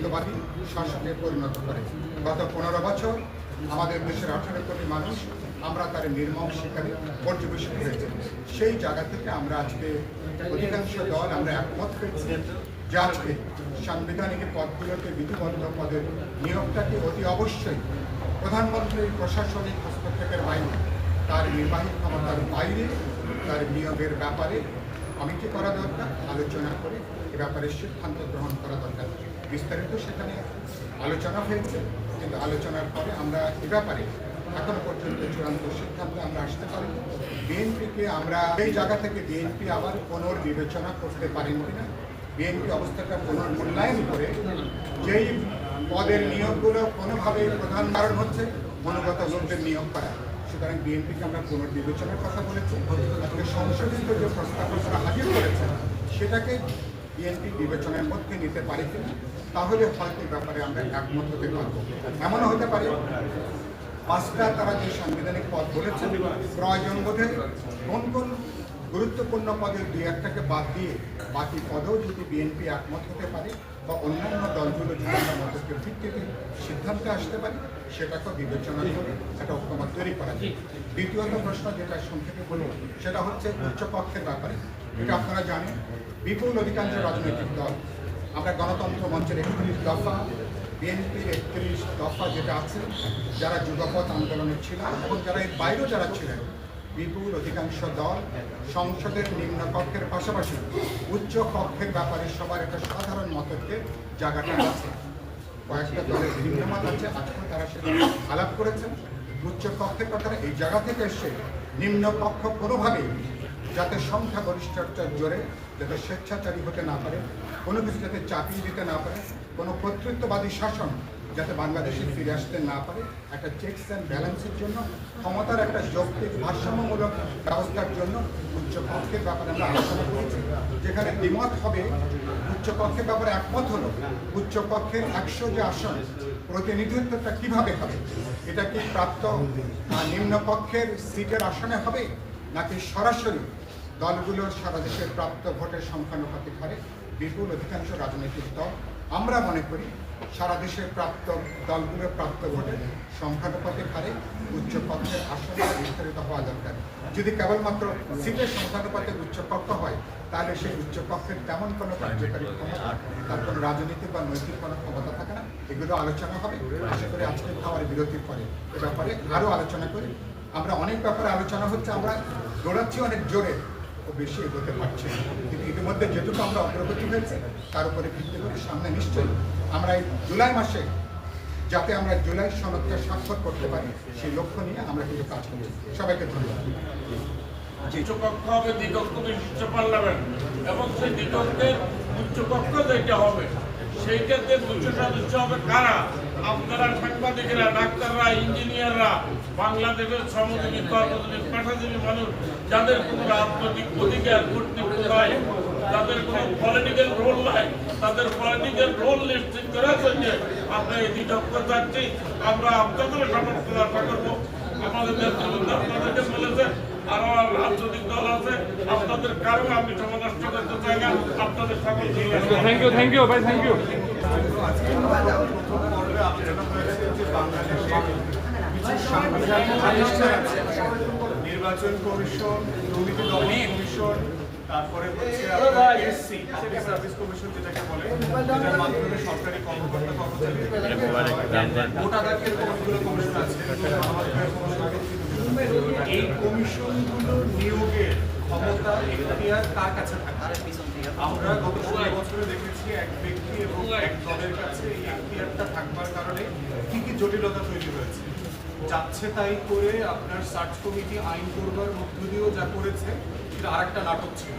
কর্তৃত্ববাদী শাসকে পরিণত করে। গত পনেরো বছর আমাদের দেশের আঠারো কোটি মানুষ আমরা তার নির্মম শিকারে পর্যবেসন হয়েছে। সেই জায়গা থেকে আমরা আজকে অধিকাংশ দল আমরা একমত হয়েছি যে আজকে সাংবিধানিক পদগুলোকে বিধিবদ্ধ পদের নিয়োগটাকে অতি অবশ্যই প্রধানমন্ত্রীর প্রশাসনিক হস্তক্ষেপের বাইরে, তার নির্বাহী ক্ষমতার বাইরে, তার নিয়োগের ব্যাপারে কমিটি করা দরকার, আলোচনা করে এ ব্যাপারে সিদ্ধান্ত গ্রহণ করা দরকার। বিস্তারিত সেখানে আলোচনা হয়েছে, কিন্তু আলোচনার পরে আমরা এ ব্যাপারে এখনও পর্যন্ত চূড়ান্ত সিদ্ধান্ত আমরা আসতে পারি বিএনপিকে আমরা এই জায়গা থেকে বিএনপি আবার পুনর্বিবেচনা করতে পারেন কিনা, বিএনপি অবস্থাটা পুনর্মূল্যায়ন করে যেই পদের নিয়োগগুলো কোনোভাবে প্রধান কারণ হচ্ছে মনোগত লোকদের নিয়োগ করা। সুতরাং বিএনপিকে আমরা পুনর্বিবেচনার কথা বলেছি। আজকে সংশোধিত যে প্রস্তাবনা হাজির করেছে সেটাকে বিএনপি বিবেচনার মধ্যে নিতে পারে কিনা তাহলে হয়তো ব্যাপারে আমরা একমত হতে পারব। এমনও হতে পারে, পাঁচটা তারা যে সাংবিধানিক পদ বলেছেন প্রয়োজন বোধে কোন কোন গুরুত্বপূর্ণ পদের দুই একটাকে বাদ দিয়ে বাকি পদেও যদি বিএনপি একমত হতে পারে বা অন্যান্য দলগুলো যদি আমরা মতকের ভিত্তিতে সিদ্ধান্তে আসতে পারি, সেটাকেও বিবেচনা করে একটা ঐক্যমত তৈরি করা যায়। দ্বিতীয়ত প্রশ্ন যেটা সংক্ষেপে বলব, সেটা হচ্ছে উচ্চপক্ষের ব্যাপারে। এটা আপনারা জানেন, বিপুল অধিকাংশ রাজনৈতিক দল আমরা গণতন্ত্র মঞ্চের একত্রিশ দফা, বিএনপির একত্রিশ দফা যেটা আছে, যারা যুগপথ আন্দোলনে ছিলেন এবং যারা এর বাইরেও যারা ছিলেন, বিপুল অধিকাংশ দল সংসদের নিম্নকক্ষের পাশাপাশি উচ্চ কক্ষের ব্যাপারে সবার একটা সাধারণ মতকে জায়গাটা আছে। কয়েকটা দলের ভিন্ন মত আছে আজকে তারা সেটা আলাপ করেছেন উচ্চ কক্ষের কথাটা এই জায়গা থেকে এসে নিম্ন কক্ষ কোনোভাবেই যাতে সংখ্যা গরিষ্ঠতার জোরে, যাতে স্বেচ্ছাচারী হতে না পারে কোনো কিছু যাতে চাপিয়ে দিতে না পারে, কোনো কর্তৃত্ববাদী শাসন যাতে বাংলাদেশে ফিরে আসতে না পারে, একটা চেকস অ্যান্ড ব্যালেন্সের জন্য, ক্ষমতার একটা যৌক্তিক ভারসাম্যমূলক ব্যবস্থার জন্য উচ্চপক্ষের ব্যাপারে আমরা আলোচনা করেছি, যেখানে দ্বিমত হবে উচ্চপক্ষের ব্যাপারে একমত হলো উচ্চপক্ষের একশো যে আসন, প্রতিনিধিত্বটা কীভাবে হবে? এটা কি প্রাপ্ত নিম্নপক্ষের সিটের আসনে হবে, নাকি সরাসরি দলগুলোর সারা দেশের প্রাপ্ত ভোটের সংখ্যানুপাতিক হারে বিপুল অধিকাংশ রাজনৈতিক দল, আমরা মনে করি সারা দেশের প্রাপ্ত দলগুলো প্রাপ্ত ভোটের সংখ্যানুপাতিক হারে উচ্চপক্ষের আসনে বিস্তারিত হওয়া দরকার। যদি কেবলমাত্র সিটের সংখ্যানুপাতে উচ্চপক্ষ হয়, তাহলে সেই উচ্চপক্ষের তেমন কোনো কার্যকারী ক্ষমতা, তার কোনো রাজনৈতিক বা নৈতিক কোনো ক্ষমতা থাকে না। এগুলো আলোচনা হবে। আশা করি আজকে খাওয়ার বিরতির পরে। এ ব্যাপারে আরও আলোচনা করি। আমরা অনেক ব্যাপারে আলোচনা হচ্ছে, আমরা দৌড়াচ্ছি অনেক জোরে। বেশি এগোতে পারছি। কিন্তু ইতিমধ্যে যেটুকু আমরা অগ্রগতি হয়েছে, তার উপরে ভিত্তি করে সামনে নিশ্চয়ই আমরা এই জুলাই মাসে যাতে আমরা জুলাই সনদকে স্বাক্ষর করতে পারি, সেই লক্ষ্য নিয়ে আমরা কিন্তু কাজ করি সবাইকে ধন্যবাদ। উচ্চকক্ষ হবে দ্বিকক্ষ বিশিষ্ট পার্লামেন্ট এবং সেই দ্বিকক্ষের উচ্চকক্ষ যেটা হবে সেইটাতে উচ্চ সদস্য হবে কারা? আপনারা সাংবাদিকেরা, ডাক্তাররা, ইঞ্জিনিয়াররা, বাংলাদেশের শ্রমজীবী, কর্মজীবী, পেশাজীবী মানুষ, যাদের কোনো রাজনৈতিক অধিকার কর্তৃত্ব নাই, যাদের কোনো পলিটিক্যাল রোল নাই, তাদের পলিটিক্যাল রোল নিশ্চিত করার জন্য আমরা এই দ্বিকক্ষ যাচ্ছি আমরা আপনাদের সমর্থন আশা করব। আমাদের নেতৃবৃন্দ আপনাদেরকে বলেছে আরও রাজনৈতিক দল আছে। আপনাদের কারও আমি সমালোচনা করতে চাই না। আপনাদের সকল থ্যাংক ইউ থ্যাংক ইউ ভাই থ্যাংক ইউ আমরা নির্বাচন কমিশন দুর্নীতি দমন কমিশন তারপরে হচ্ছে এসসি সার্ভিস কমিশন যেটাকে বলে যেটার মাধ্যমে সরকারি কর্মকর্তা কর্মচারী কমিশন আছে। এই কমিশনগুলোর নিয়োগের ক্ষমতা এখতিয়ার কার কাছে থাকে আমরা গত ষোলো বছরে দেখেছি এক ব্যক্তি এবং এক দলের কাছে এই এখতিয়ারটা থাকবার কারণে কি কি জটিলতা তৈরি হয়েছে। যাচ্ছে তাই করে আপনার সার্চ কমিটি আইন করবার মধ্য দিয়েও যা করেছে সেটা আর একটা নাটক ছিল।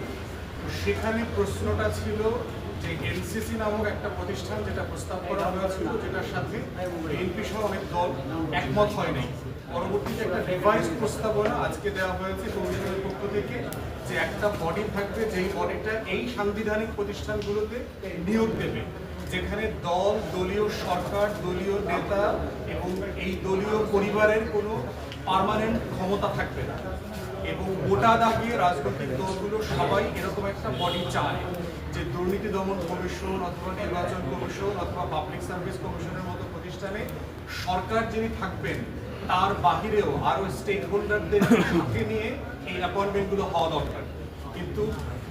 সেখানে প্রশ্নটা ছিল যে এনসিসি নামক একটা প্রতিষ্ঠান যেটা প্রস্তাব করা হয়েছিল যেটার সাথে বিএনপি সহ অনেক দল একমত হয় নাই। পরবর্তীতে একটা রিভাইজ প্রস্তাবনা আজকে দেওয়া হয়েছে কমিশনের পক্ষ থেকে যে একটা বডি থাকবে, যেই বডিটা এই সাংবিধানিক প্রতিষ্ঠানগুলোতে নিয়োগ দেবে, যেখানে দল, দলীয় সরকার, দলীয় নেতা এবং এই দলীয় পরিবারের কোনো পার্মানেন্ট ক্ষমতা থাকবে না। এবং গোটা দাগিয়ে রাজনৈতিক দলগুলো সবাই এরকম একটা বডি চায় যে দুর্নীতি দমন কমিশন অথবা নির্বাচন কমিশন অথবা পাবলিক সার্ভিস কমিশনের মতো প্রতিষ্ঠানে সরকার যিনি থাকবেন তার বাহিরেও আরও স্টেক হোল্ডারদের সাথে নিয়ে এই অ্যাপয়েন্টমেন্টগুলো হওয়া দরকার। কিন্তু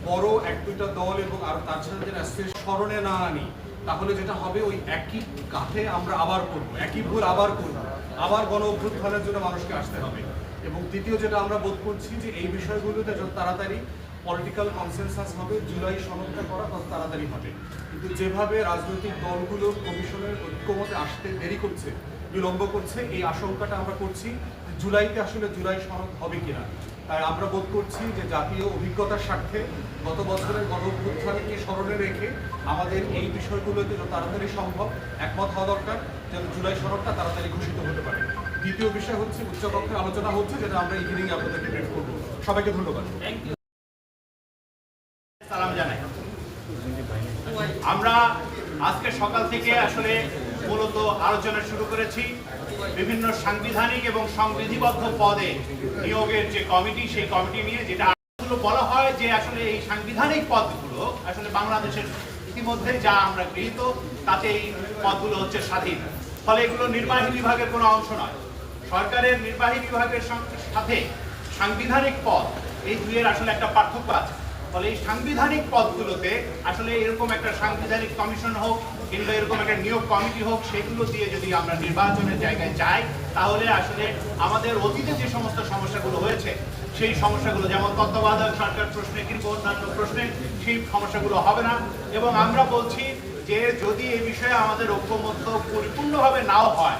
বড় এক দুইটা দল এবং আরও তার সাথে যেটা স্মরণে না আনি, তাহলে যেটা হবে ওই একই কাঠে আমরা আবার করব, একই ভুল আবার করব, আবার গণ অভ্যুত্থানের জন্য মানুষকে আসতে হবে। এবং দ্বিতীয় যেটা আমরা বোধ করছি যে এই বিষয়গুলোতে যত তাড়াতাড়ি পলিটিক্যাল কনসেনসাস হবে, জুলাই সনদটা করা তত তাড়াতাড়ি হবে। কিন্তু যেভাবে রাজনৈতিক দলগুলো কমিশনের ঐক্যমতে আসতে দেরি করছে বিলম্ব করছে। এই আশঙ্কাটা আমরা করছি, জুলাইতে আসলে জুলাই সনদ হবে কিনা। তাই আমরা বোধ করছি যে জাতীয় অভিজ্ঞতার স্বার্থে গত বছরের গণ অভ্যুত্থানকে স্মরণে রেখে আমাদের এই বিষয়গুলোতে যত তাড়াতাড়ি সম্ভব, একমত হওয়া দরকার, যেন জুলাই সনদটা তাড়াতাড়ি ঘোষিত হতে পারে। দ্বিতীয় বিষয় হচ্ছে উচ্চকক্ষের আলোচনা হচ্ছে, যেটা আমরা ইভিনিং আপনাদেরকে ব্রিফ করব। সবাইকে ধন্যবাদ। আমরা আজকে সকাল থেকে আসলে মূলত আলোচনা শুরু করেছি। বিভিন্ন সাংবিধানিক এবং সংবিধিবদ্ধ পদে নিয়োগের যে কমিটি, সেই কমিটি নিয়ে যেটা বলা হয় যে আসলে এই সাংবিধানিক পদগুলো আসলে বাংলাদেশের ইতিমধ্যে যা আমরা গৃহীত, তাতে এই পদগুলো হচ্ছে স্বাধীন। ফলে এগুলো নির্বাহী বিভাগের কোনো অংশ নয়। সরকারের নির্বাহী বিভাগের সাথে সাংবিধানিক পদ, এই দুইয়ের আসলে একটা পার্থক্য আছে। ফলে এই সাংবিধানিক পদগুলোতে আসলে এরকম একটা সাংবিধানিক কমিশন হোক কিংবা এরকম একটা নিয়োগ কমিটি হোক, সেগুলো দিয়ে যদি আমরা নির্বাচনের জায়গায় যাই, তাহলে আসলে আমাদের অতীতে যে সমস্ত সমস্যাগুলো হয়েছে, সেই সমস্যাগুলো যেমন তত্ত্বাবধায়ক সরকার প্রশ্নে কিংবা অন্যান্য প্রশ্নে, সেই সমস্যাগুলো হবে না। এবং আমরা বলছি যে যদি এই বিষয়ে আমাদের ঐক্যমত্য পরিপূর্ণভাবে নাও হয়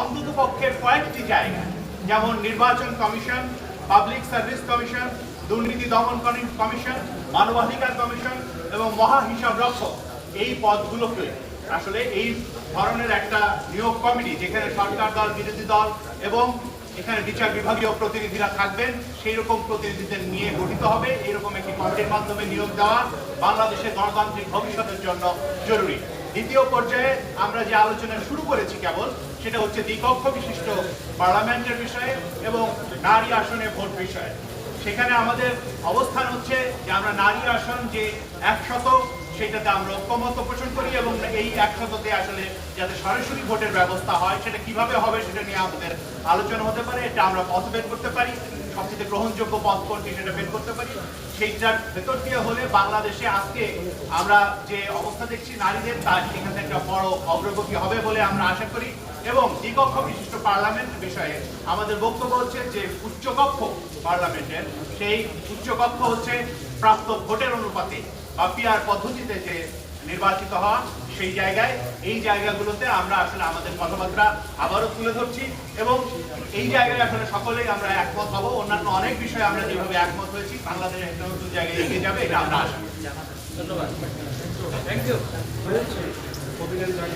অন্তত পক্ষের কয়েকটি জায়গা যেমন নির্বাচন কমিশন, পাবলিক সার্ভিস কমিশন দুর্নীতি দমন কমিশন, মানবাধিকার কমিশন এবং মহা হিসাব রক্ষক এই পদগুলোকে আসলে এই ধরনের একটা নিয়োগ কমিটি যেখানে সরকার দল, বিরোধী দল এবং এখানে বিচার বিভাগীয় প্রতিনিধিরা থাকবেন সেই রকম প্রতিনিধিদের নিয়ে গঠিত হবে। এরকম একটি কমিটির মাধ্যমে নিয়োগ দেওয়া বাংলাদেশের গণতান্ত্রিক ভবিষ্যতের জন্য জরুরি। দ্বিতীয় পর্যায়ে আমরা যে আলোচনা শুরু করেছি কেবল, সেটা হচ্ছে দ্বিকক্ষ বিশিষ্ট পার্লামেন্টের বিষয়ে এবং নারী আসনে ভোট বিষয়ে। সেখানে আমাদের অবস্থান হচ্ছে যে আমরা নারী আসন যে একশত সেটাতে আমরা ঐক্যমত পোষণ করি এবং এই একশততে আসলে যাতে সরাসরি ভোটের ব্যবস্থা হয়, সেটা কীভাবে হবে সেটা নিয়ে আমাদের আলোচনা হতে পারে, এটা আমরা পথ বের করতে পারি, সবচেয়ে গ্রহণযোগ্য পথ কোনটি সেটা বের করতে পারি। সেইটার ভেতর দিয়ে হলে বাংলাদেশে আজকে আমরা যে অবস্থা দেখছি নারীদের তার সেখান থেকে একটা বড় অগ্রগতি হবে বলে আমরা আশা করি এবং দ্বিকক্ষ বিশিষ্ট পার্লামেন্ট বিষয়ে আমাদের বক্তব্য হচ্ছে যে উচ্চকক্ষ পার্লামেন্টের, সেই উচ্চকক্ষ হচ্ছে প্রাপ্ত ভোটের অনুপাতে বা পিআর পদ্ধতিতে যে নির্বাচিত হওয়া সেই জায়গায় এই জায়গাগুলোতে আমরা আসলে আমাদের কথাবার্তা আবারও তুলে ধরছি এবং এই জায়গায় আসলে সকলেই আমরা একমত হব অন্যান্য অনেক বিষয়ে আমরা যেভাবে একমত হয়েছি বাংলাদেশ একটা নতুন জায়গায় এগিয়ে যাবে এটা আমরা আশা করি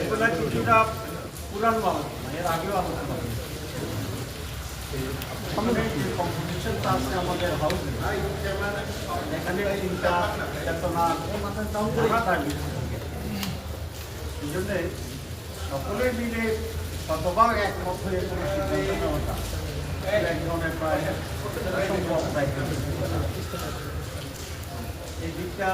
এগুলা কিছুটা পুরান মাল এর আগেও আলোচনা সকলে মিলে শতভাগ একমত হয়ে কোনো সিদ্ধান্ত এক ধরনের প্রায় এই দিকটা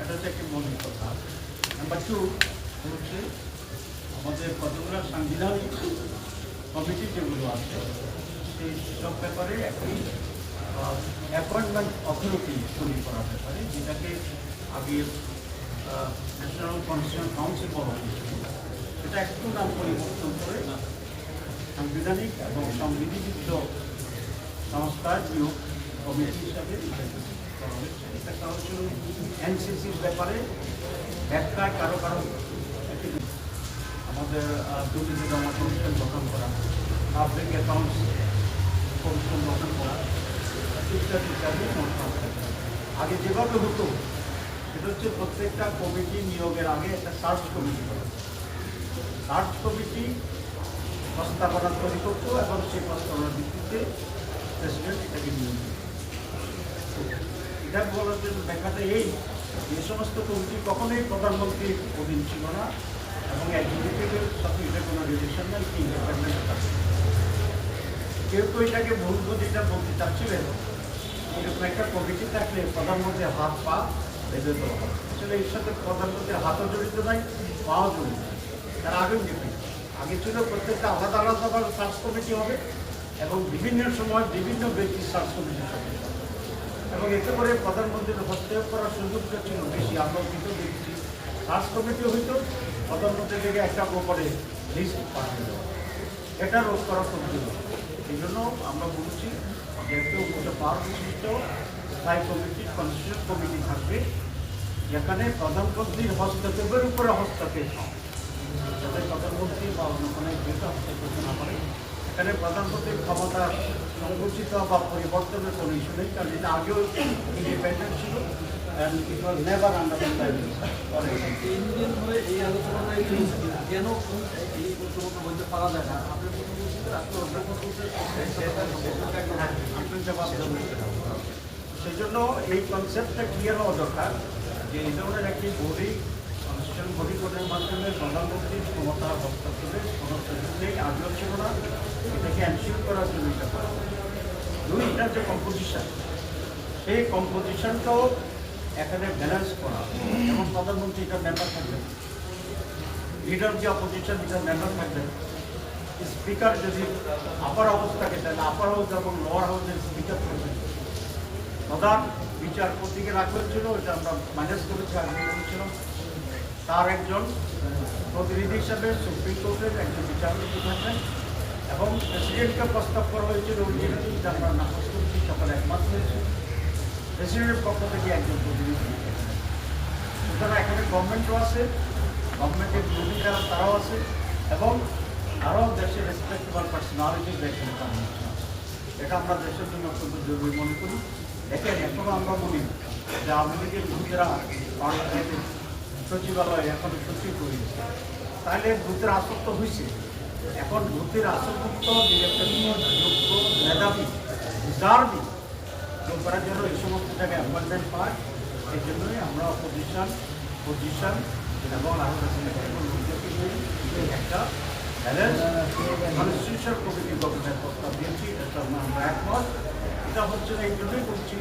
এটা হচ্ছে একটি মৌলিক কথা নাম্বার টু হচ্ছে আমাদের কতগুলো সাংবিধানিক কমিটি যেগুলো আছে সেই সব ব্যাপারে একটি অ্যাপয়েন্টমেন্ট অথরিটি তৈরি করার ব্যাপারে, যেটাকে আগে ন্যাশনাল কনস্টিটিউশন কাউন্সিল বলা হয়েছিল এটা একটু নাম পরিবর্তন করে সাংবিধানিক এবং সংবিধিযুক্ত সংস্থার নিয়োগ কমিটি হিসাবে। এটা এনসিসির ব্যাপারে ব্যাখ্যায় কারও কারও আমাদের দুর্নীতি জমা কমিশন গঠন করা পাবলিক অ্যাকাউন্টস কমিশন গঠন করা ইত্যাদি ইত্যাদি। আগে যেভাবে হতো, সেটা হচ্ছে প্রত্যেকটা কমিটি নিয়োগের আগে একটা সার্চ কমিটি করা সার্চ কমিটি প্রস্তাবনা তৈরি করতো এবং সেই প্রস্তাবনার ভিত্তিতে প্রেসিডেন্ট এটাকে নিয়োগ এটা বলার জন্য ব্যাখ্যাটা এই যে সমস্ত কমিটি কখনোই প্রধানমন্ত্রীর অধীন ছিল না এবং এক্সিকিউটিভের সাথে এটা কোনো রিলেশন নাই ইন্ডিপেন্ডেন্ট কেউ তো এটাকে ভুল বুদ্ধিটা বলতে চাচ্ছিলেন এরকম একটা কমিটি থাকলে প্রধানমন্ত্রীর হাত, পা বেঁধে দেওয়া হয় আসলে এর সাথে প্রধানমন্ত্রীর হাতও জড়িত নাই, পাও জড়িত তার আগেও ডিপেন্ড আগে ছিল প্রত্যেকটা আলাদা আলাদাভাবে সার্চ কমিটি হবে এবং বিভিন্ন সময় বিভিন্ন ব্যক্তির সার্চ কমিটি হবে। এবং এতে করে প্রধানমন্ত্রীর হস্তক্ষেপ করার সুযোগটা ছিল বেশি। আমরা কিন্তু দেখছি, সার্চ কমিটি হইতো প্রধানমন্ত্রী থেকে একটা ব্যাপারে লিস্ট পাঠিয়ে দেওয়া। এটা রোধ করা খুব এই জন্য আমরা বলছি যে একটু উচ্চ পাওয়ার বিশিষ্ট স্থায়ী কমিটি কনস্টিটিউশন কমিটি থাকবে। যেখানে প্রধানমন্ত্রীর হস্তক্ষেপের উপরে হস্তক্ষেপ যাতে প্রধানমন্ত্রী বা অন্য কোনো যেটা হস্তক্ষেপ না করে। এখানে প্রধানমন্ত্রীর ক্ষমতা সংকুচিত বা পরিবর্তনের কোনো ইস্যু নেই, কারণ এটা আগেও ইন্ডিপেন্ডেন্ট ছিল তিন দিন এই আলোচনাটাই কেন এই বলতে পারা যায় না? আপনি সেই জন্য এই কনসেপ্টটা ক্লিয়ার হওয়া দরকার যে এই ধরনের একটি বডি কনস্টিটিউশন বডি কোডের মাধ্যমে প্রধানমন্ত্রীর ক্ষমতা হস্তক্ষেপের কোনো সুযোগ আগ্রহ ছিল না, এটাকে অ্যানশিওর করার জন্য এটা করা। দুই, এটার যে কম্পোজিশন সেই কম্পোজিশনটাও এখানে ব্যালেন্স করা। এবং প্রধানমন্ত্রী এটা মেম্বার থাকবেন। লিডার যে অপোজিশন এটা মেম্বার থাকবেন। স্পিকার যদি আপার হাউস থাকে, তাহলে আপার হাউস এবং লোয়ার হাউসের স্পিকার থাকবেন প্রধান বিচারপতিকে রাখবেন ছিল এটা আমরা মাইনাস করেছি আগে করেছিলাম তার একজন প্রতিনিধি হিসাবে সুপ্রিম কোর্টের একজন বিচারপতি থাকবেন এবং প্রেসিডেন্টকে প্রস্তাব করা হয়েছিল অরিজিনালি যেটা আমরা নাকচ করেছি, সকালে একমাত্র হয়েছে। প্রেসিডেন্টের পক্ষ থেকে একজন প্রতিনিধি। সুতরাং এখানে গভর্নমেন্টও আছে গভর্নমেন্টের যারা তারাও আছে এবং আরও দেশের রেসপেক্টেবল পার্সোনালিটি আছে। এটা আমরা দেশের জন্য অত্যন্ত জরুরি মনে করি। দেখেন, এখনও আমরা বলি যে আওয়ামী লীগের ভূতেরা পার্লামেন্টের সচিবালয় এখন সচিব হয়েছে তাহলে ভূতের আসক্ত হয়েছে। এখন ভূতের আসক্ত যোগ্য মেধাবী ডিজার্ভিং যোগ করার জন্য এই সমস্ত জায়গায় অ্যাপয়েন্টমেন্ট পায়, সেই জন্যই আমরা অপোজিশন পজিশন এবং আরও একটা ব্যালেন্স কনস্টিটিউশন কমিটি গঠনের প্রস্তাব দিয়েছি এটা আমরা একমত এটা হচ্ছে এই জন্যই বলছি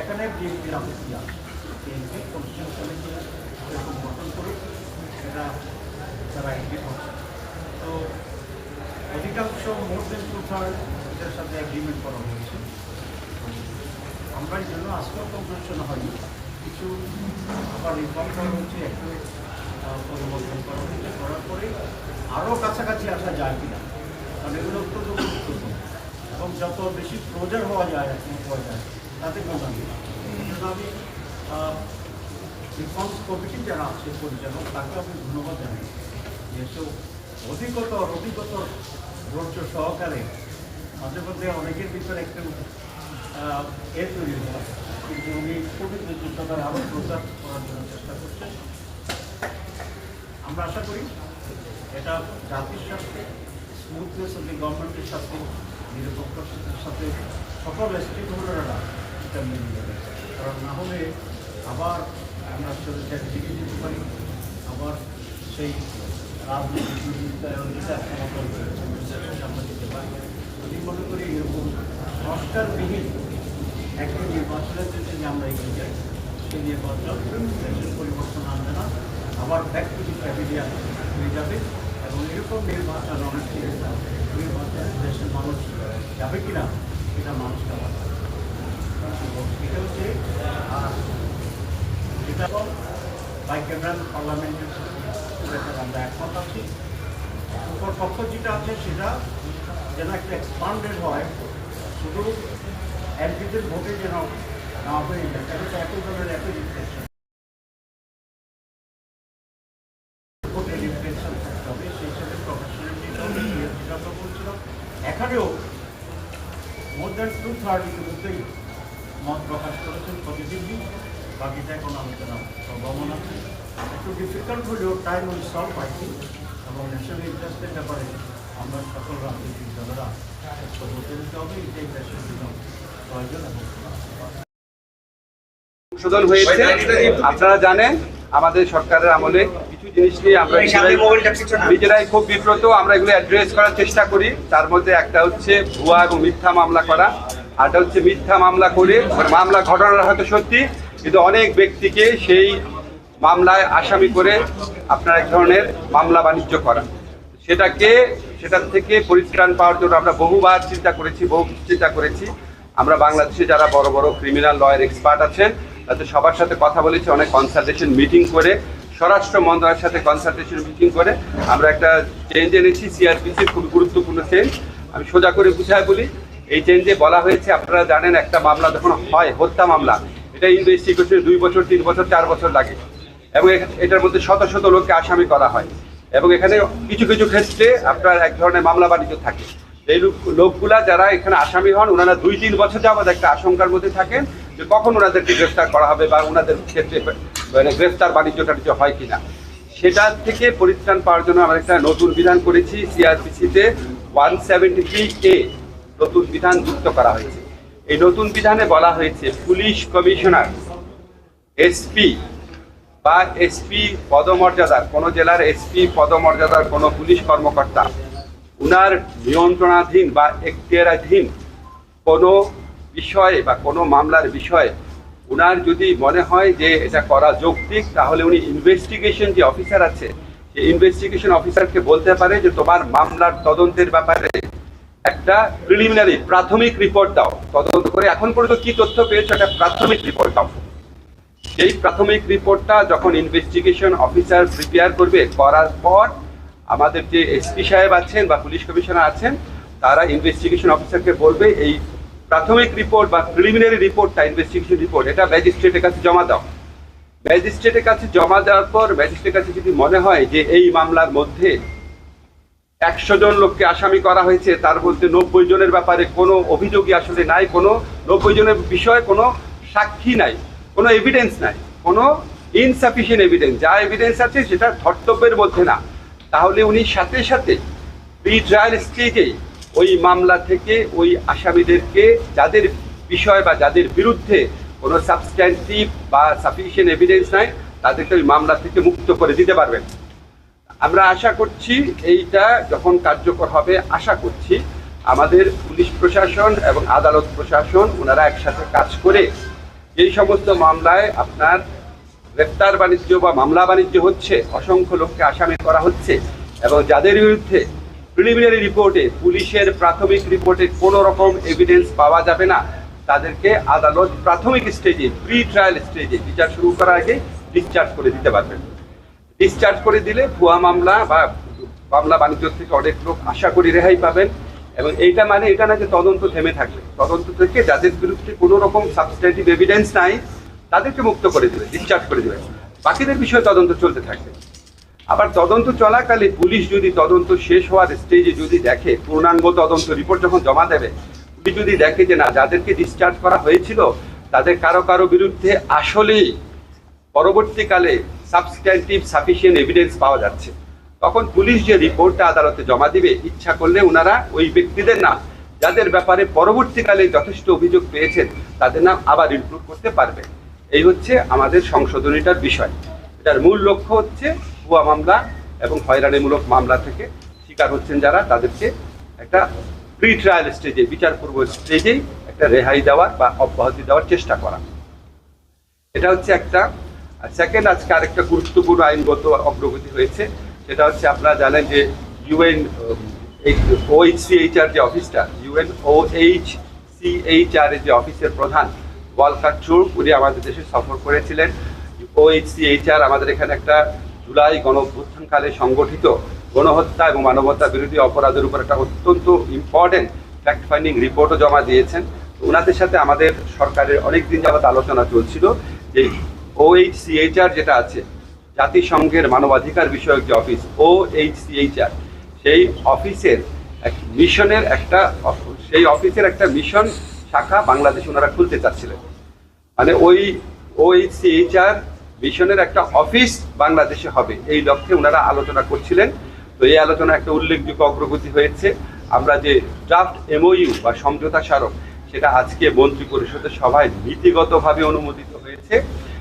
এখানে বিএনপির আপত্তি আছে বিএনপি কনস্টিটিউশন কমিটি এরকম গঠন করুক এটা তারা এগিয়ে করছে তো অধিকাংশ মোর দেন টু থার্ড সাথে এগ্রিমেন্ট করা হয়েছে আমরা জন্য আজকেও কম্পিটিশন হয়নি কিছু আবার রিফর্ম করা হচ্ছে একটু পরিবর্তন করা হচ্ছে করার পরে আরও কাছাকাছি আসা যায় কিনা? কারণ এগুলো অত্যন্ত গুরুত্বপূর্ণ। এবং যত বেশি ক্লোজার হওয়া যায় হওয়া যায়, তাতে কোনো দাবি না এই জন্য আমি রিফর্মস কমিটি যারা আছে, পরিচালক, তাকে আমি ধন্যবাদ জানাই যেহেতু অধিকতর অধিকতর ধৈর্য সহকারে মাঝে মধ্যে অনেকের ভিতরে একটু এ তৈরি হয় কিন্তু উনি খুবই ধৈর্যতার আরও প্রচার করার জন্য চেষ্টা করছেন। আমরা আশা করি এটা জাতির স্বার্থে স্মুথনেস অফ দি গভর্নমেন্টের সাথে নিরপেক্ষতার সাথে সকল স্টেক হোল্ডাররা এটা মেনে নেবে কারণ না হলে আবার আমরা চলে দিকে যেতে পারি, আবার সেই রাজনৈতিক সেটা আমরা আমি মনে করি এরকম আমরা এগিয়ে যাই, সেই নির্বাচন পরিবর্তন আনবে না। আবার ব্যাক টু দি প্যাভিলিয়ান হয়ে যাবে এবং এরকম নির্বাচন অনেক নির্বাচন দেশের মানুষ যাবে কিনা, এটা মানুষকে এটা হচ্ছে আর এটা বাইক্যামেরাল পার্লামেন্টের আমরা একমত আছি। উপর পক্ষ যেটা আছে সেটা যেন একটা এক্সপান্ডেড হয়, শুধু এমপিদের ভোটে যেন না হয়ে যায় তো একই দলের একই রিফ্লেকশন ভোটে রিফ্লেকশন থাকতে হবে সেই সাথে প্রফেশনালিটি যেটা আমরা বলছিলাম এখানেও মোর দ্যান টু থার্ড ইতিমধ্যেই মত প্রকাশ করেছেন পজিটিভলি বাকিটা এখন আলোচনা সম্ভাবনা আছে একটু ডিফিকাল্ট হলেও time will solve I think এবং ন্যাশনাল ইন্টারেস্টের ব্যাপারে আমরা সকল রাজনৈতিক দলেরা ঐক্যবদ্ধ হতে হবে এটাই দেশের জন্য প্রয়োজন এবং সংশোধন হয়েছে। আপনারা জানেন আমাদের সরকারের আমলে কিছু জিনিস নিয়ে আমরা নিজেরাই- খুব বিব্রত। আমরা এগুলো অ্যাড্রেস করার চেষ্টা করি। তার মধ্যে একটা হচ্ছে ভুয়া এবং মিথ্যা মামলা করা। আরটা হচ্ছে মিথ্যা মামলা করে মামলা ঘটনাটা হয়তো সত্যি কিন্তু অনেক ব্যক্তিকে সেই মামলায় আসামি করে আপনার এক ধরনের মামলা বাণিজ্য করা। সেটাকে সেটার থেকে পরিত্রাণ পাওয়ার জন্য আমরা বহুবার চিন্তা করেছি বহু চিন্তা করেছি। আমরা বাংলাদেশে যারা বড় বড় ক্রিমিনাল লয়ার এক্সপার্ট আছেন তাদের সবার সাথে কথা বলেছি, অনেক কনসালটেশন মিটিং করে, স্বরাষ্ট্র মন্ত্রণালয়ের সাথে কনসালটেশন মিটিং করে। আমরা একটা চেঞ্জ এনেছি সিআরপিসির খুব গুরুত্বপূর্ণ চেঞ্জ আমি সোজা করে বুঝায় বলি, এই চেঞ্জে বলা হয়েছে, আপনারা জানেন একটা মামলা যখন হয়, হত্যা মামলা, এটা ইনভেস্টিগেশনে দুই বছর, তিন বছর, চার বছর লাগে। এবং এটার মধ্যে শত শত লোককে আসামি করা হয়। এবং এখানে কিছু কিছু ক্ষেত্রে আপনার এক ধরনের মামলা বাণিজ্য থাকে। এই লোক- লোকগুলা যারা এখানে আসামি হন ওনারা দুই, তিন বছর যাবৎ একটা আশঙ্কার মধ্যে থাকেন। যে কখন ওনাদেরকে গ্রেফতার করা হবে বা ওনাদের ক্ষেত্রে মানে গ্রেফতার বাণিজ্য টাণিজ্য হয় কিনা। সেটা থেকে পরিত্রাণ পাওয়ার জন্য আমরা একটা নতুন বিধান করেছি, সিআরপিসিতে ওয়ান সেভেন্টি থ্রি এ নতুন বিধান যুক্ত করা হয়েছে। এই নতুন বিধানে বলা হয়েছে, পুলিশ কমিশনার, এসপি বা এসপি পদমর্যাদার, কোনো জেলার এসপি পদমর্যাদার কোনো পুলিশ কর্মকর্তা, উনার নিয়ন্ত্রণাধীন বা এখতিয়ারাধীন কোনো বিষয়ে বা কোনো মামলার বিষয়ে, উনার যদি মনে হয় যে এটা করা যৌক্তিক, তাহলে উনি ইনভেস্টিগেশন যে অফিসার আছে, সেই ইনভেস্টিগেশন অফিসারকে বলতে পারে যে তোমার মামলার তদন্তের ব্যাপারে একটা প্রিলিমিনারি প্রাথমিক রিপোর্ট দাও। তদন্ত করে এখন পর্যন্ত কি তথ্য পেয়েছ একটা প্রাথমিক রিপোর্ট দাও। সেই প্রাথমিক রিপোর্টটা যখন ইনভেস্টিগেশন অফিসার প্রিপেয়ার করবে, করার পর আমাদের যে এসপি সাহেব আছেন বা পুলিশ কমিশনার আছেন, তারা ইনভেস্টিগেশন অফিসারকে বলবে, এই প্রাথমিক রিপোর্ট বা প্রিলিমিনারি রিপোর্টটা ইনভেস্টিগেশন রিপোর্ট এটা ম্যাজিস্ট্রেটের কাছে জমা দাও। ম্যাজিস্ট্রেটের কাছে জমা দেওয়ার পর ম্যাজিস্ট্রেটের কাছে যদি মনে হয় যে এই মামলার মধ্যে একশো জন লোককে আসামি করা হয়েছে, তার মধ্যে নব্বই জনের ব্যাপারে কোনো অভিযোগই আসলে নাই, কোনো নব্বই জনের বিষয়ে কোনো সাক্ষী নাই, কোনো এভিডেন্স নাই, কোনো ইনসাফিসিয়েন্ট এভিডেন্স যা এভিডেন্স আছে সেটা ধর্তব্যের মধ্যে না। তাহলে উনি সাথে সাথে প্রি ট্রায়াল স্টেজেই ওই মামলা থেকে ওই আসামিদেরকে যাদের বিষয় বা যাদের বিরুদ্ধে কোনো সাবস্ট্যান্টিভ বা সাফিসিয়েন্ট এভিডেন্স নাই, তাদেরকে ওই মামলা থেকে মুক্ত করে দিতে পারবেন। আমরা আশা করছি এইটা যখন কার্যকর হবে, আশা করছি আমাদের পুলিশ প্রশাসন এবং আদালত প্রশাসন ওনারা একসাথে কাজ করে এই সমস্ত মামলায় আপনার গ্রেপ্তার বাণিজ্য বা মামলা বাণিজ্য হচ্ছে, অসংখ্য লোককে আসামি করা হচ্ছে এবং যাদের বিরুদ্ধে প্রিলিমিনারি রিপোর্টে পুলিশের প্রাথমিক রিপোর্টে কোনো রকম এভিডেন্স পাওয়া যাবে না। তাদেরকে আদালত প্রাথমিক স্টেজে প্রি ট্রায়াল স্টেজে বিচার শুরু করার আগে ডিসচার্জ করে দিতে পারবেন। ডিসচার্জ করে দিলে ভুয়া মামলা বা মামলা বাণিজ্য থেকে অনেক লোক আশা করি রেহাই পাবেন এবং এইটা মানে এটা না যে তদন্ত থেমে থাকবে। তদন্ত থেকে যাদের বিরুদ্ধে কোনো রকম সাবস্ট্যান্টিভ এভিডেন্স নাই, তাদেরকে মুক্ত করে দেবে ডিসচার্জ করে দেবে। বাকিদের বিষয়ে তদন্ত চলতে থাকবে। আবার তদন্ত চলাকালে পুলিশ যদি তদন্ত শেষ হওয়ার স্টেজে যদি দেখে, পূর্ণাঙ্গ তদন্ত রিপোর্ট যখন জমা দেবে, পুলিশ যদি দেখে যে না, যাদেরকে ডিসচার্জ করা হয়েছিল, তাদের কারও কারও বিরুদ্ধে আসলেই পরবর্তীকালে সাবস্ট্যান্টিভ সাফিসিয়েন্ট এভিডেন্স পাওয়া যাচ্ছে। তখন পুলিশ যে রিপোর্টটা আদালতে জমা দিবে, ইচ্ছা করলে ওনারা ওই ব্যক্তিদের নাম, যাদের ব্যাপারে পরবর্তীকালে যথেষ্ট অভিযোগ পেয়েছেন, তাদের নাম আবার ইনক্লুড করতে পারবে। এই হচ্ছে আমাদের সংশোধনীটার বিষয়। এটার মূল লক্ষ্য হচ্ছে ভুয়া মামলা এবং হয়রানিমূলক মামলা থেকে শিকার হচ্ছেন যারা, তাদেরকে একটা প্রি ট্রায়াল স্টেজে বিচারপূর্ব স্টেজেই একটা রেহাই দেওয়ার বা অব্যাহতি দেওয়ার চেষ্টা করা। এটা হচ্ছে একটা। সেকেন্ড আজকে আরেকটা গুরুত্বপূর্ণ আইনগত অগ্রগতি হয়েছে। সেটা হচ্ছে আপনারা জানেন যে ইউএন ওএইচসিএইচআর যে অফিসটা ইউএন ওএইচ সিএইচআর যে অফিসের প্রধান ওয়ালকার চুর, উনি আমাদের দেশে সফর করেছিলেন। ওএইচসিএইচআর আমাদের এখানে একটা জুলাই গণঅভ্যুত্থানকালে সংগঠিত গণহত্যা এবং মানবতা বিরোধী অপরাধের উপর একটা অত্যন্ত ইম্পর্টেন্ট ফ্যাক্ট ফাইন্ডিং রিপোর্টও জমা দিয়েছেন। ওনাদের সাথে আমাদের সরকারের অনেক দিন যাবত আলোচনা চলছিল যে ওএইচসিএইচআর যেটা আছে, জাতিসংঘের মানবাধিকার বিষয়ক যে অফিস ও ওএইচসিএইচআর সেই অফিসের এক মিশনের একটা সেই অফিসের একটা মিশন শাখা বাংলাদেশে ওনারা খুলতে চাচ্ছিলেন। মানে ওই ও ওএইচসিএইচআর মিশনের একটা অফিস বাংলাদেশে হবে। এই লক্ষ্যে ওনারা আলোচনা করছিলেন। তো এই আলোচনা একটা উল্লেখযোগ্য অগ্রগতি হয়েছে। আমরা যে ড্রাফট এমওইউ বা সমঝোতা স্মারক, সেটা আজকে মন্ত্রী পরিষদের সভায় নীতিগতভাবে অনুমোদিত হয়েছে।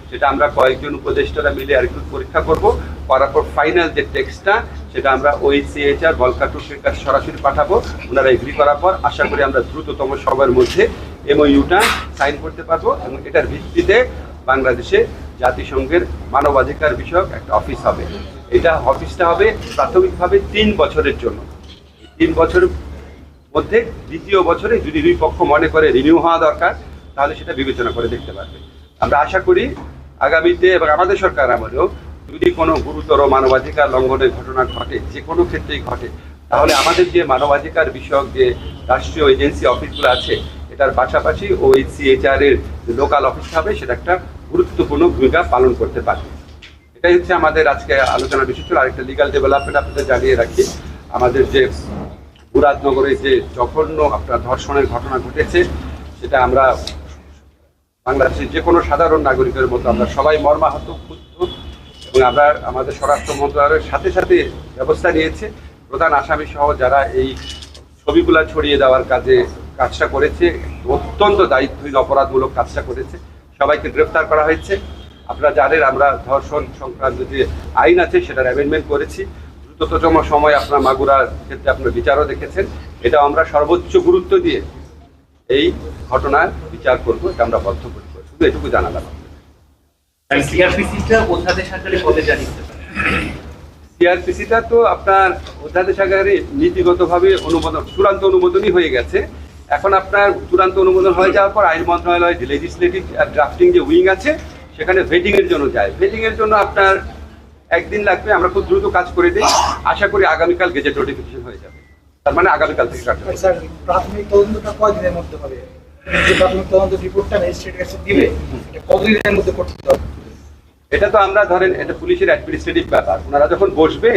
সেটা আমরা কয়েকজন উপদেষ্টারা মিলে আর একটু পরীক্ষা করব। করার পর ফাইনাল যে টেক্সটটা সেটা আমরা ওই সিএইচআর বলকাটুকের কাছে সরাসরি পাঠাবো। ওনারা এগ্রি করার পর আশা করি আমরা দ্রুততম সবার মধ্যে এমওইউটা সাইন করতে পারব এবং এটার ভিত্তিতে বাংলাদেশে জাতিসংঘের মানবাধিকার বিষয়ক একটা অফিস হবে। এটা অফিসটা হবে প্রাথমিকভাবে তিন বছরের জন্য। তিন বছরের মধ্যে দ্বিতীয় বছরে যদি দুই পক্ষ মনে করে রিনিউ হওয়া দরকার, তাহলে সেটা বিবেচনা করে দেখতে পারবে। আমরা আশা করি আগামীতে এবং আমাদের সরকার আমলেও যদি কোনো গুরুতর মানবাধিকার লঙ্ঘনের ঘটনা ঘটে, যে কোনো ক্ষেত্রেই ঘটে, তাহলে আমাদের যে মানবাধিকার বিষয়ক যে রাষ্ট্রীয় এজেন্সি অফিসগুলো আছে, এটার পাশাপাশি ওই সিএচআর এর লোকাল অফিস হবে, সেটা একটা গুরুত্বপূর্ণ ভূমিকা পালন করতে পারবে এটাই হচ্ছে আমাদের আজকে আলোচনা বিষয়। ছিল আরেকটা লিগাল ডেভেলপমেন্ট আপনাদের জানিয়ে রাখি। আমাদের যে মুরাদনগরে যে জঘন্য আপনার ধর্ষণের ঘটনা ঘটেছে, সেটা আমরা বাংলাদেশের যে কোনো সাধারণ নাগরিকের মতো আমরা সবাই মর্মাহত, ক্ষুব্ধ এবং আমরা আমাদের স্বরাষ্ট্র মন্ত্রণালয়ের সাথে সাথে ব্যবস্থা নিয়েছে। প্রধান আসামি সহ যারা এই ছবিগুলা ছড়িয়ে দেওয়ার কাজে কাজটা করেছে, অত্যন্ত দায়িত্বহীন, অপরাধমূলক কাজটা করেছে। সবাইকে গ্রেফতার করা হয়েছে। আপনারা জানেন আমরা ধর্ষণ সংক্রান্ত যে আইন আছে সেটার অ্যামেন্ডমেন্ট করেছি। দ্রুততম সময় আপনার মাগুরার ক্ষেত্রে আপনার বিচারও দেখেছেন। এটা আমরা সর্বোচ্চ গুরুত্ব দিয়ে এই ঘটনার বিচার করব এটা আমরা বদ্ধ বদ্ধপরিকর শুধু এটুকু জানালাম। সিআরপিসিটা তো আপনার অধ্যাদেশ আকারে নীতিগতভাবে অনুমোদন চূড়ান্ত অনুমোদনই হয়ে গেছে। এখন আপনার চূড়ান্ত অনুমোদন হয়ে যাওয়ার পর আইন মন্ত্রণালয় লেজিসলেটিভ ড্রাফটিং যে উইং আছে সেখানে ভেটিং এর জন্য যায়। ভেটিং এর জন্য আপনার একদিন লাগবে আমরা খুব দ্রুত কাজ করে দিই। আশা করি আগামীকাল গেজেট নোটিফিকেশন হয়ে যাবে। তার মানে আগামীকাল থেকে স্যার প্রাথমিক তদন্তটা কয়দিনের মধ্যে হবে? যে প্রাথমিক তদন্ত রিপোর্টটা ম্যাজিস্ট্রেট কাছে দিবে এটা কতদিনের মধ্যে করতে হবে? এটা তো আমরা ধরেন এটা পুলিশের অ্যাডমিনিস্ট্রেটিভ ব্যাপার। ওনারা যখন বসবে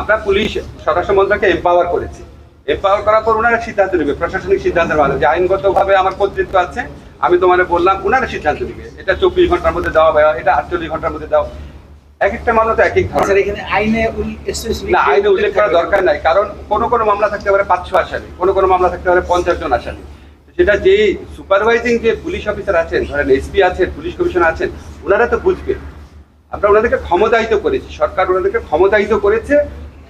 আমরা পুলিশ স্বরাষ্ট্র মন্ত্রণালয়কে এম্পাওয়ার করেছি। এম্পাওয়ার করার পর ওনারা সিদ্ধান্ত নেবে প্রশাসনিক সিদ্ধান্তের মাধ্যমে। যে আইনগতভাবে আমার কর্তৃত্ব আছে আমি তোমার বললাম ওনারা সিদ্ধান্ত নেবে। এটা চব্বিশ ঘণ্টার মধ্যে দেওয়া বা এটা আটচল্লিশ ঘণ্টার মধ্যে দাও এক একটা মামলা তো এক এক ধরনের এখানে আইনে না আইনে উল্লেখ করার দরকার নাই কারণ কোনো কোনো মামলা থাকতে পারে পাঁচশো আসামি কোনো কোনো মামলা থাকতে পারে পঞ্চাশ জন আসামি। সেটা যে সুপারভাইজিং যে পুলিশ অফিসার আছেন ধরেন এসপি আছেন পুলিশ কমিশনার আছেন ওনারা তো বুঝবে। আমরা ওনাদেরকে ক্ষমতায়িত করেছি সরকার ওনাদেরকে ক্ষমতায়িত করেছে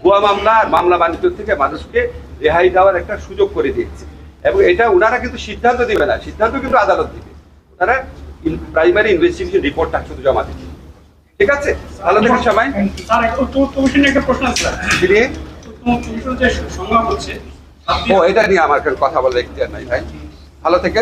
ভুয়া মামলা আর মামলা বাণিজ্য থেকে মানুষকে রেহাই দেওয়ার একটা সুযোগ করে দিয়েছে। এবং এটা ওনারা কিন্তু সিদ্ধান্ত দেবে না। সিদ্ধান্ত কিন্তু আদালত দিবে। ওনারা প্রাইমারি ইনভেস্টিগেশন রিপোর্টটা শুধু জমা দিচ্ছে। ঠিক আছে? ভালো দেখুন সবাই। একটা প্রশ্ন আছে ও এটা নিয়ে আমার কথা বলার ইখতিয়ার নাই ভাই। ভালো থেকে